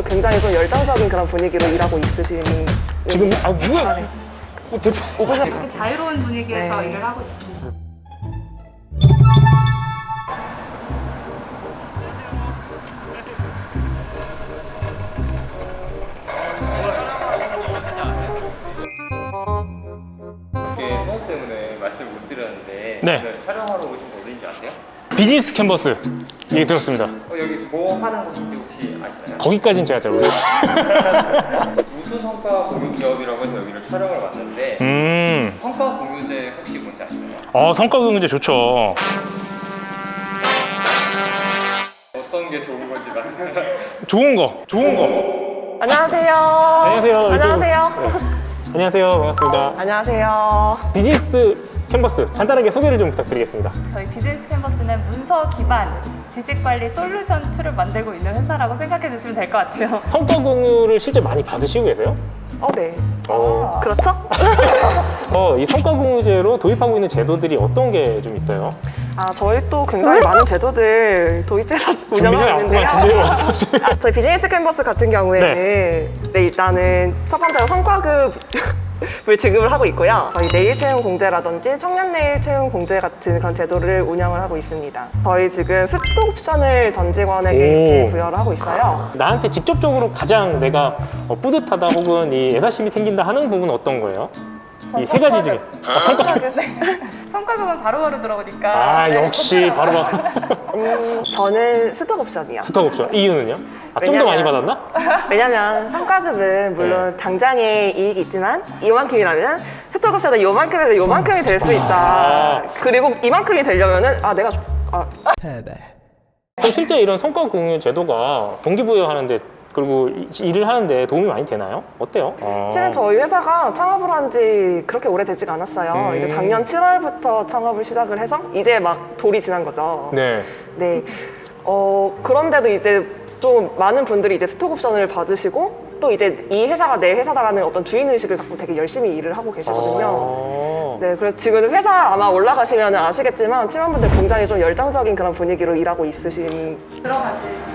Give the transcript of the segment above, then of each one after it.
팀원분들 굉장히 좀 열정적인 그런 분위기로 일하고 있으신 지금 아 뭐야? 아, 네. 어, 대표. 오브젝트 이렇게 자유로운 분위기에서 네. 일을 하고 있습니다. 이렇게 소음 때문에 말씀을 못 드렸는데 네. 오늘 촬영하러 오신 거 어딘지 아세요? 비즈니스 캔버스 얘기 들었습니다. 어, 여기 보험하는 곳인지 혹시 아시나요? 거기까지는 제가 잘 몰라요. 우수 성과 공유 기업이라고 해서 여기를 촬영을 왔는데 음, 성과 공유제 혹시 뭔지 아시나요? 어 성과 경제 좋죠. 어떤 게 좋은 건지 말해요. 좋은 거, 좋은 거. 안녕하세요. 안녕하세요. 안녕하세요. 네. 안녕하세요, 반갑습니다. 안녕하세요. 비즈니스 캔버스 간단하게 소개를 좀 부탁드리겠습니다. 저희 비즈니스 캔버스는 문서 기반 지식관리 솔루션 툴을 만들고 있는 회사라고 생각해 주시면 될 것 같아요. 성과 공유를 실제 많이 받으시고 계세요? 어, 네. 어, 그렇죠? 어, 이 성과 공유제로 도입하고 있는 제도들이 어떤 게 좀 있어요? 아, 저희 또 굉장히 많은 제도들 도입해서 준비를 운영하고 있는데요. 준비를 왔어 지금. 아, 저희 비즈니스 캔버스 같은 경우에는 네, 일단은 첫 번째로 성과급 을 지급을 하고 있고요. 저희 내일 채용 공제라든지 청년 내일 채용 공제 같은 그런 제도를 운영을 하고 있습니다. 저희 지금 스톡 옵션을 전 직원에게. 이렇게 부여를 하고 있어요. 나한테 직접적으로 가장 내가 어, 뿌듯하다 혹은 이 애사심이 생긴다 하는 부분은 어떤 거예요? 이 세 가지 중에 아, 성과 성과급은 바로바로 들어오니까. 아 네, 역시 바로 막 음, 저는 스톡 옵션이요. 스톡 옵션 이유는요? 아, 좀 더 많이 받았나? 왜냐면 성과급은 물론 네. 당장의 이익이 있지만 이만큼이라면 스톡 옵션은 요만큼에서 요만큼이 될수 아. 있다. 그리고 이만큼이 되려면은 아 내가 좀- 아, 그럼 실제 이런 성과 공유 제도가 동기부여하는데 그리고 이- 일을 하는데 도움이 많이 되나요? 어때요? 어. 실은 저희 회사가 창업을 한 지 그렇게 오래되지가 않았어요. 음. 이제 작년 7월부터 창업을 시작을 해서 이제 막 돌이 지난 거죠. 네. 네. 어, 그런데도 이제 좀 많은 분들이 이제 스톡 옵션을 받으시고 또 이제 이 회사가 내 회사다라는 어떤 주인의식을 갖고 되게 열심히 일을 하고 계시거든요. 아. 네, 그래서 지금 회사 아마 올라가시면 아시겠지만 팀원분들 굉장히 좀 열정적인 그런 분위기로 일하고 있으신 들어가실까요?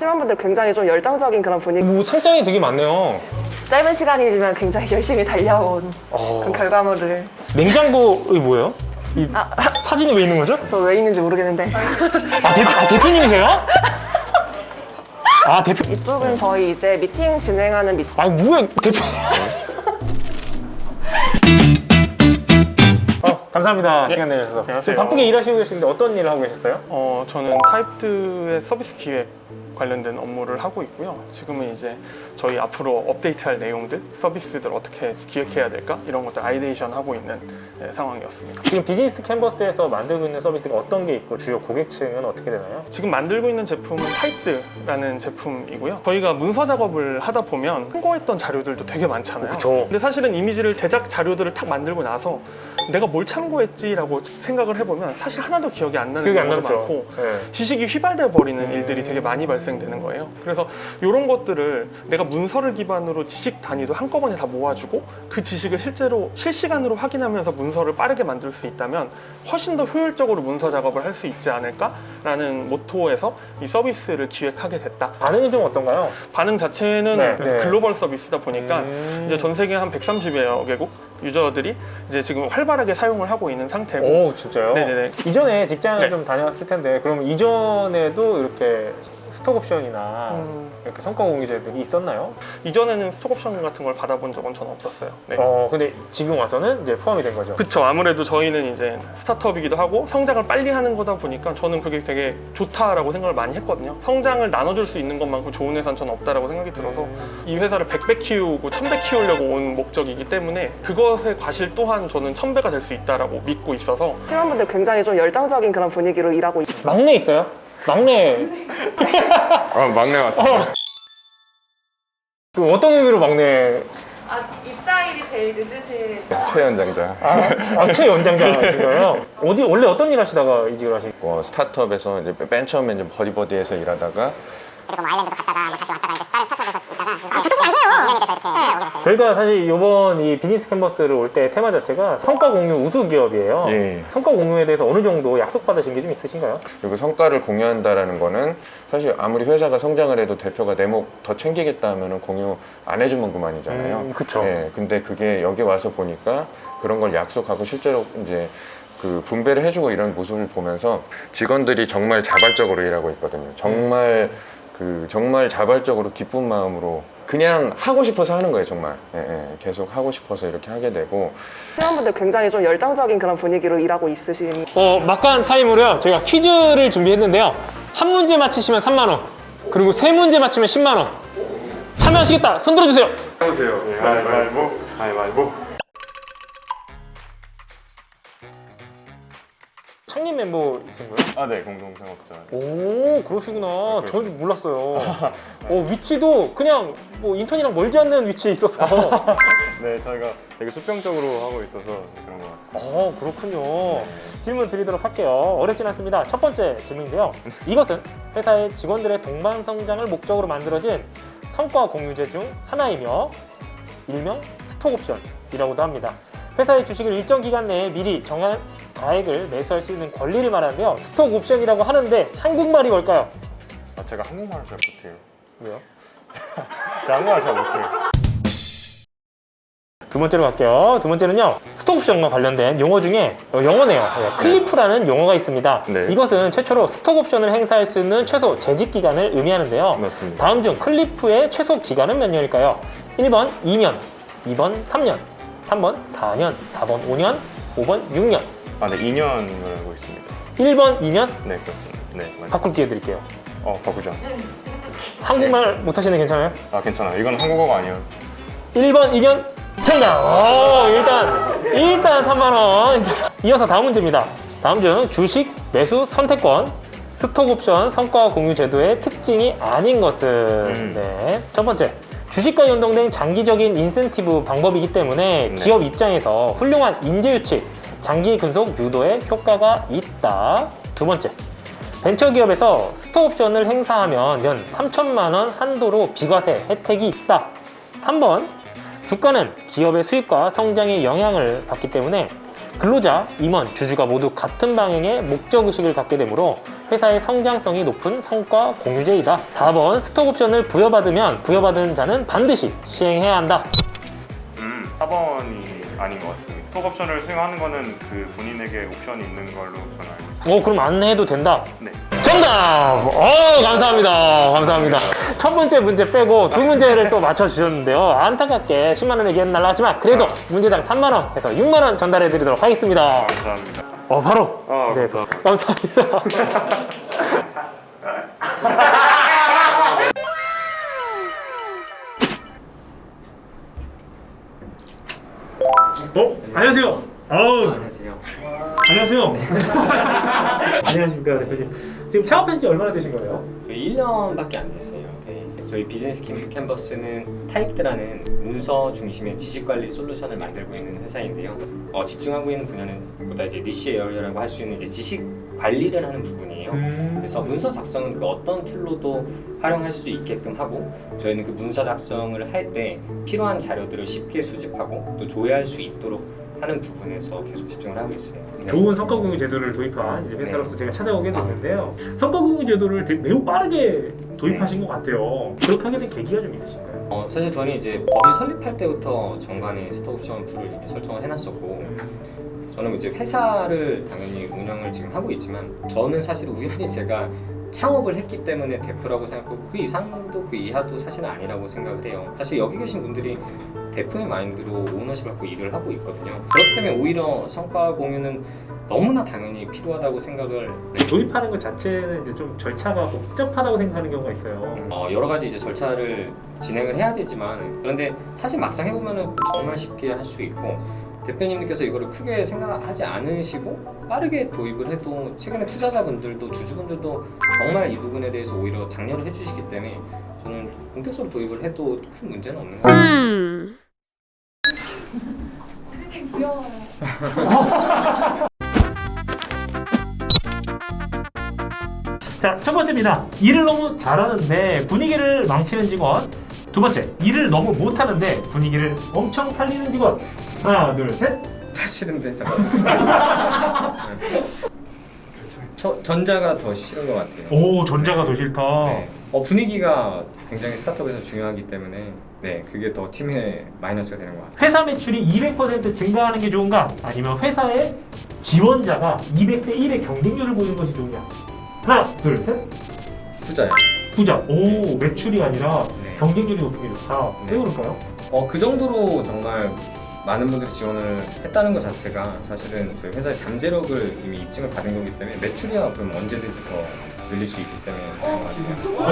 팀원분들 굉장히 좀 열정적인 그런 분위기 뭐 상장이 되게 많네요. 짧은 시간이지만 굉장히 열심히 달려온 어. 그런 결과물을 냉장고이 뭐예요? 이 사진이 왜 있는 거죠? 저 왜 있는지 모르겠는데 아, 대표, 아 대표님이세요? 아 대표 이쪽은 저희 이제 미팅 진행하는 미아 뭐야 대표 어, 감사합니다 시간 내주셔서 안녕하세요. 지금 바쁘게 일하시고 계시는데 어떤 일을 하고 계셨어요? 어, 저는 타입드의 서비스 기획 관련된 업무를 하고 있고요. 지금은 이제 저희 앞으로 업데이트할 내용들, 서비스들 어떻게 기획해야 될까 이런 것들 아이데이션 하고 있는 네, 상황이었습니다. 지금 비즈니스 캔버스에서 만들고 있는 서비스가 어떤 게 있고 주요 고객층은 어떻게 되나요? 지금 만들고 있는 제품은 타입드라는 제품이고요. 저희가 문서 작업을 하다 보면 참고했던 자료들도 되게 많잖아요. 그쵸. 근데 사실은 이미지를 제작 자료들을 탁 만들고 나서 내가 뭘 참고했지라고 생각을 해보면 사실 하나도 기억이 안 나는 기억이 안 경우도. 많고 네. 지식이 휘발돼 버리는 음. 일들이 되게 많이 발생되는 거예요. 그래서 이런 것들을 내가 문서를 기반으로 지식 단위도 한꺼번에 다 모아주고 그 지식을 실제로 실시간으로 확인하면서 문서를 빠르게 만들 수 있다면 훨씬 더 효율적으로 문서 작업을 할 수 있지 않을까라는 모토에서 이 서비스를 기획하게 됐다. 반응이 좀 어떤가요? 반응 자체는 네. 그래서 네. 글로벌 서비스다 보니까 음. 이제 전 세계 한 130여 개국 유저들이 이제 지금 활발하게 사용을 하고 있는 상태고 오 진짜요? 네네네. 이전에 직장을 네. 좀 다녀왔을 텐데 그럼 이전에도 이렇게 스톡 옵션이나 음. 이렇게 성과 공유제들이 있었나요? 이전에는 스톡옵션 같은 걸 받아본 적은 전 없었어요. 네. 어 근데 지금 와서는 이제 포함이 된 거죠. 그쵸 아무래도 저희는 이제 스타트업이기도 하고 성장을 빨리 하는 거다 보니까 저는 그게 되게 좋다라고 생각을 많이 했거든요 성장을 나눠줄 수 있는 것만큼 좋은 회사는 전 없다라고 생각이 들어서 음. 이 회사를 100배 키우고 1000배 키우려고 온 목적이기 때문에 그것의 과실 또한 저는 1000배가 될 수 있다라고 믿고 있어서 팀원분들 굉장히 좀 열정적인 그런 분위기로 일하고 있 막내 있어요? 막내 어, 막내 왔습니다. 그 어떤 의미로 막내 아, 입사일이 제일 늦으신 최연장자. 아, 최연장자신가요? 어디 원래 어떤 일 하시다가 이직을 하신? 어, 스타트업에서 이제 맨 처음에 이제 버디버디에서 일하다가 그리고 뭐 아일랜드도 갔다가 뭐 다시 왔다가 이제 다른 스타트업에서 있다가 아 보통 알죠 저희가 사실 이번 이 비즈니스 캔버스를 올 때 테마 자체가 성과 공유 우수 기업이에요. 예. 성과 공유에 대해서 어느 정도 약속 받으신 게 좀 있으신가요? 그리고 성과를 공유한다라는 거는 사실 아무리 회사가 성장을 해도 대표가 내 목 더 챙기겠다 하면은 공유 안 해주면 그만이잖아요. 음, 그쵸. 예, 근데 그게 여기 와서 보니까 그런 걸 약속하고 실제로 이제 그 분배를 해주고 이런 모습을 보면서 직원들이 정말 자발적으로 일하고 있거든요. 정말 그 정말 자발적으로 기쁜 마음으로 그냥 하고 싶어서 하는 거예요, 정말. 예, 예, 계속 하고 싶어서 이렇게 하게 되고 회원분들 굉장히 좀 열정적인 그런 분위기로 일하고 있으신 어, 막간 타임으로요. 저희가 퀴즈를 준비했는데요. 한 문제 맞히시면 3만 원. 그리고 세 문제 맞히면 10만 원. 참여하시겠다. 손 들어 주세요. 해보세요. 가위바위보, 가위바위보. 창립 멤버이신 거예요? 아, 네, 공동 창업자. 오 그러시구나. 저는 몰랐어요. 어, 위치도 그냥 뭐 인턴이랑 멀지 않는 위치에 있어서. 네, 저희가 되게 수평적으로 하고 있어서 그런 것 같습니다. 어 그렇군요. 질문 드리도록 할게요. 어렵진 않습니다. 첫 번째 질문인데요. 이것은 회사의 직원들의 동반 성장을 목적으로 만들어진 성과 공유제 중 하나이며 일명 스톡 옵션이라고도 합니다. 회사의 주식을 일정 기간 내에 미리 정한 가액을 매수할 수 있는 권리를 말하는데요. 스톡 옵션이라고 하는데 한국말이 뭘까요? 아, 제가 한국말을 잘 못해요. 왜요? 제가 한국말 잘 못해요. 두 번째로 갈게요. 두 번째는요. 스톡 옵션과 관련된 용어 중에 어, 영어네요. 네, 클리프라는 용어가 있습니다. 네. 이것은 최초로 스톡 옵션을 행사할 수 있는 최소 재직 기간을 의미하는데요. 맞습니다. 다음 중 클리프의 최소 기간은 몇 년일까요? 1번 2년, 2번 3년, 3번 4년, 4번 5년, 5번 6년. 아, 네, 2년을 알고 있습니다. 1번 2년 네, 그렇습니다. 네, 맞 바꿀 기회 드릴게요. 어, 바꾸죠. 한국말 못하시는 게 괜찮아요? 아, 괜찮아요. 이건 한국어가 아니에요. 1번 2년 정답! 오, 일단 일단 3만 원. 이어서 다음 문제입니다. 다음 중 주식 매수 선택권 스톡 옵션 성과 공유 제도의 특징이 아닌 것은 음. 네. 첫 번째. 주식과 연동된 장기적인 인센티브 방법이기 때문에 네. 기업 입장에서 훌륭한 인재 유치, 장기 근속 유도에 효과가 있다. 두 번째. 벤처기업에서 스톡 옵션을 행사하면 연 3천만 원 한도로 비과세 혜택이 있다. 3번 주가는 기업의 수익과 성장에 영향을 받기 때문에 근로자, 임원, 주주가 모두 같은 방향의 목적 의식을 갖게 되므로 회사의 성장성이 높은 성과 공유제이다. 4번 스톡 옵션을 부여받으면 부여받은 자는 반드시 시행해야 한다. 음, 4번이 아닌 것 같습니다. 톡 옵션을 수행하는 거는 그 본인에게 옵션이 있는 걸로 저는 알고 있습니다. 어, 그럼 안 해도 된다. 네. 정답! 어, 감사합니다. 감사합니다. 첫 번째 문제 빼고 두 문제를 또 맞춰주셨는데요. 안타깝게 10만원 얘기는 날라왔지만 그래도 문제당 3만원 해서 6만원 전달해드리도록 하겠습니다. 감사합니다. 어, 바로. 어, 네, 감사합니다. 어, 안녕하세요. 아우. 안녕하세요. 안녕하세요. 안녕하십니까, 대표님. 지금 창업한 지 얼마나 되신 거예요? 저희 1년밖에 안 됐어요. 네. 저희 비즈니스 캔- 캔버스는 타입드라는 문서 중심의 지식 관리 솔루션을 만들고 있는 회사인데요. 어, 집중하고 있는 분야는 보다 이제 니시 에어리어라고 할 수 있는 이제 지식 관리를 하는 부분이에요. 그래서 문서 작성은 그 어떤 툴로도 활용할 수 있게끔 하고 저희는 그 문서 작성을 할 때 필요한 자료들을 쉽게 수집하고 또 조회할 수 있도록 하는 부분에서 계속 집중을 하고 있어요. 네. 좋은 성과 공유 제도를 도입한 이제 회사로서 제가 찾아오게 됐는데요. 성과 공유 제도를 되게 매우 빠르게 도입하신 것 같아요. 그렇게 하게 된 계기가 좀 있으신가요? 어, 사실 저는 이제 법이 설립할 때부터 정관에 스톡옵션 툴을 설정을 해놨었고 저는 이제 회사를 당연히 운영을 지금 하고 있지만 저는 사실 우연히 제가 창업을 했기 때문에 대표라고 생각하고 그 이상도 그 이하도 사실은 아니라고 생각을 해요. 사실 여기 계신 분들이 대표의 마인드로 오너십을 갖고 일을 하고 있거든요. 그렇기 때문에 오히려 성과 공유는 너무나 당연히 필요하다고 생각을 도입하는 것 자체는 이제 좀 절차가 복잡하다고 생각하는 경우가 있어요. 어, 여러 가지 이제 절차를 진행을 해야 되지만 그런데 사실 막상 해보면은 정말 쉽게 할 수 있고 대표님께서 이거를 크게 생각하지 않으시고 빠르게 도입을 해도 최근에 투자자분들도 주주분들도 정말 이 부분에 대해서 오히려 장려를 해주시기 때문에 저는 본격적으로 도입을 해도 큰 문제는 없는 것 같아요. 자, 첫 번째입니다. 일을 너무 잘하는데 분위기를 망치는 직원. 두 번째, 일을 너무 못하는데 분위기를 엄청 살리는 직원. 하나, 둘, 셋. 다 싫은데 잠깐. 저 전자가 더 싫은 것 같아요. 오, 전자가 더 싫다. 네. 어, 분위기가 굉장히 스타트업에서 중요하기 때문에 네 그게 더 팀에 마이너스가 되는 것 같아요. 회사 매출이 200% 증가하는 게 좋은가? 아니면 회사의 지원자가 200대 1의 경쟁률을 보이는 것이 좋으냐? 하나, 둘, 셋. 투자요. 부자. 오, 매출이 아니라 네. 경쟁률이 높은 게 좋다. 네. 왜 그럴까요? 어, 그 정도로 정말 많은 분들이 지원을 했다는 것 자체가 사실은 저희 회사의 잠재력을 이미 입증을 받은 거기 때문에 매출이야 그럼 언제든지 더 늘릴 수 있기 때문에 그런 것 같아요.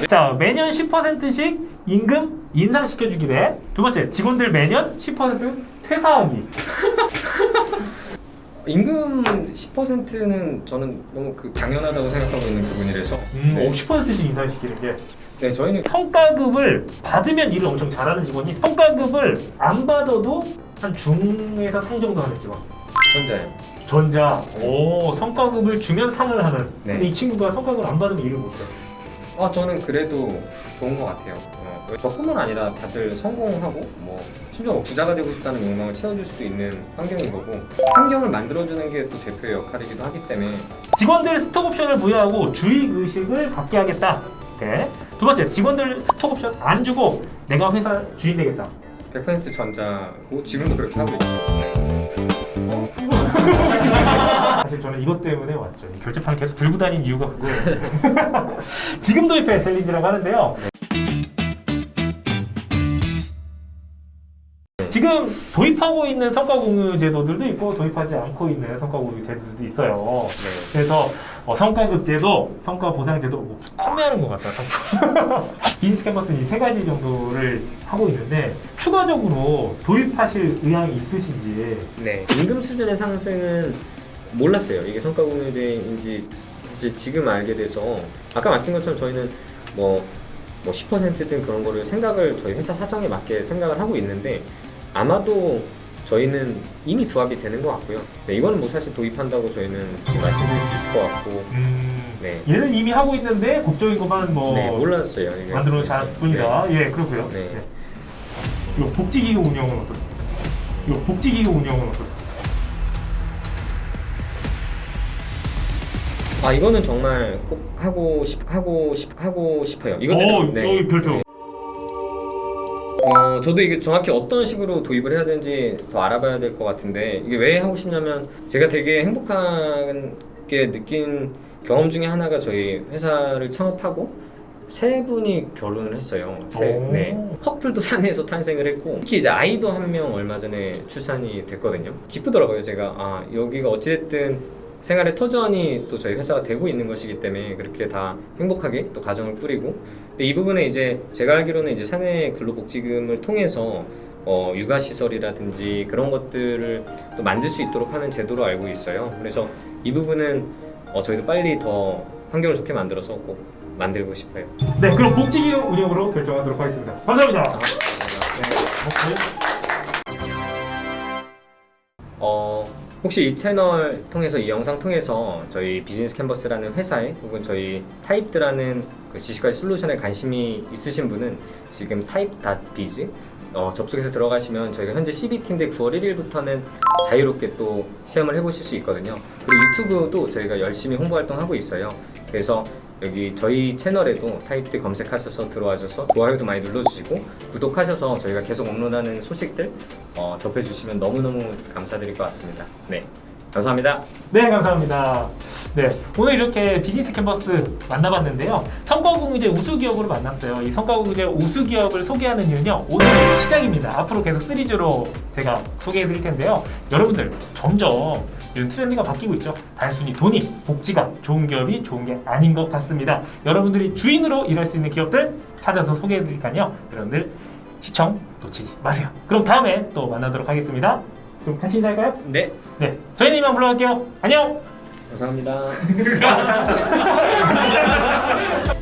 네. 자, 매년 10%씩 임금 인상시켜주기 대두 번째, 직원들 매년 10% 퇴사하기. 임금 10%는 저는 너무 그 당연하다고 생각하고 있는 부분이라서 음, 네. 오, 10%씩 인상시키는 게. 네 저희는 성과급을 받으면 일을 엄청 잘하는 직원이 성과급을 안 받아도 한 중에서 상 정도 하는 직원. 전자예요. 전자. 오, 성과급을 주면 상을 하는. 네. 근데 이 친구가 성과급을 안 받으면 일을 못해. 아 저는 그래도 좋은 것 같아요. 어, 저뿐만 아니라 다들 성공하고 뭐 심지어 뭐 부자가 되고 싶다는 욕망을 채워줄 수도 있는 환경인 거고 환경을 만들어주는 게 또 대표의 역할이기도 하기 때문에 직원들 스톡 옵션을 부여하고 주의 의식을 갖게 하겠다. 네. 두 번째, 직원들 스톡 옵션 안 주고 내가 회사 주인 되겠다. 100% 전자고 지금도 그렇게 하고 있죠. 사실 저는 이것 때문에 왔죠. 이 결제판을 계속 들고 다닌 이유가 그거예요. 지금 도입해 챌린지라고 하는데요. 지금 도입하고 있는 성과 공유 제도들도 있고 도입하지 않고 있는 성과 공유 제도들도 있어요. 네. 그래서 어, 성과급 제도, 성과 보상 제도 뭐 판매하는 것 같다. 성과. 빈스 캠퍼스는 이 세 가지 정도를 하고 있는데 추가적으로 도입하실 의향이 있으신지 네. 임금 수준의 상승은 몰랐어요. 이게 성과 공유제인지 사실 지금 알게 돼서 아까 말씀드린 것처럼 저희는 뭐, 뭐 10%든 그런 거를 생각을 저희 회사 사정에 맞게 생각을 하고 있는데 아마도 저희는 이미 부합이 되는 것 같고요. 네, 이거는 뭐 사실 도입한다고 저희는 말씀드릴 수 있을 것 같고 음, 네. 얘는 이미 하고 있는데 법적인 것만 뭐 네, 몰랐어요. 이게. 만들어 놓지 않았을 뿐이다. 예, 그렇고요. 네. 네. 이 복지기구 운영은 어떻습니까? 이 복지기구 운영은 어떻습니까? 아 이거는 정말 꼭 하고 싶 하고 싶 하고 싶어요. 오, 때문에 네. 오, 별표. 어, 저도 이게 정확히 어떤 식으로 도입을 해야 되는지 더 알아봐야 될 것 같은데 이게 왜 하고 싶냐면 제가 되게 행복하게 느낀 경험 중에 하나가 저희 회사를 창업하고 세 분이 결혼을 했어요. 세, 오. 네. 커플도 사내에서 탄생을 했고 특히 이제 아이도 한 명 얼마 전에 출산이 됐거든요. 기쁘더라고요. 제가 아 여기가 어찌됐든 생활의 터전이 또 저희 회사가 되고 있는 것이기 때문에 그렇게 다 행복하게 또 가정을 꾸리고 근데 이 부분에 이제 제가 알기로는 이제 사내 근로복지금을 통해서 어, 육아 시설이라든지 그런 것들을 또 만들 수 있도록 하는 제도로 알고 있어요. 그래서 이 부분은 어, 저희도 빨리 더 환경을 좋게 만들어서 꼭 만들고 싶어요. 네, 그럼 복지기구 운영으로 결정하도록 하겠습니다. 감사합니다. 어, 혹시 이 채널 통해서 이 영상 통해서 저희 비즈니스 캔버스라는 회사에 혹은 저희 타입드라는 그 지식과의 솔루션에 관심이 있으신 분은 지금 타입.biz 어, 접속해서 들어가시면 저희가 현재 CBT인데 9월 1일부터는 자유롭게 또 체험을 해보실 수 있거든요. 그리고 유튜브도 저희가 열심히 홍보 활동하고 있어요. 그래서 여기 저희 채널에도 타입드 검색하셔서 들어와셔서 좋아요도 많이 눌러주시고 구독하셔서 저희가 계속 업로드하는 소식들 어, 접해주시면 너무너무 감사드릴 것 같습니다. 네, 감사합니다. 네, 감사합니다. 네, 오늘 이렇게 비즈니스 캔버스 만나봤는데요. 성과공유제 우수 기업으로 만났어요. 이 성과공유제 우수 기업을 소개하는 이유는요. 오늘 시작입니다. 앞으로 계속 시리즈로 제가 소개해 드릴 텐데요. 여러분들 점점 이런 트렌드가 바뀌고 있죠. 단순히 돈이, 복지가 좋은 기업이 좋은 게 아닌 것 같습니다. 여러분들이 주인으로 일할 수 있는 기업들 찾아서 소개해드리니까요. 여러분들 시청 놓치지 마세요. 그럼 다음에 또 만나도록 하겠습니다. 그럼 같이 인사할까요? 네, 네, 저희는 이만 물러갈게요. 안녕! 감사합니다.